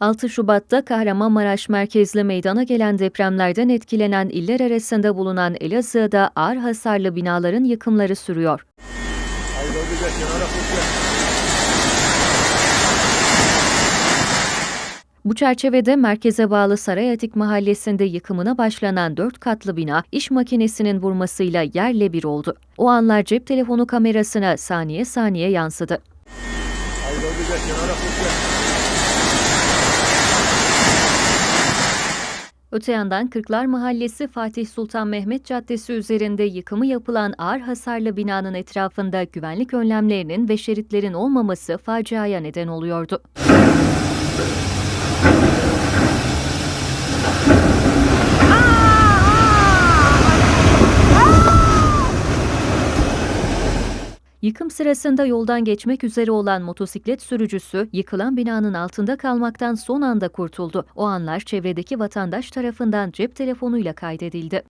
6 Şubat'ta Kahramanmaraş merkezli meydana gelen depremlerden etkilenen iller arasında bulunan Elazığ'da ağır hasarlı binaların yıkımları sürüyor. Bu çerçevede merkeze bağlı Sarayatik mahallesinde yıkımına başlanan 4 katlı bina iş makinesinin vurmasıyla yerle bir oldu. O anlar cep telefonu kamerasına saniye saniye yansıdı. Haydi Öte yandan Kırklar Mahallesi Fatih Sultan Mehmet Caddesi üzerinde yıkımı yapılan ağır hasarlı binanın etrafında güvenlik önlemlerinin ve şeritlerin olmaması faciaya neden oluyordu. Yıkım sırasında yoldan geçmek üzere olan motosiklet sürücüsü yıkılan binanın altında kalmaktan son anda kurtuldu. O anlar çevredeki vatandaş tarafından cep telefonuyla kaydedildi.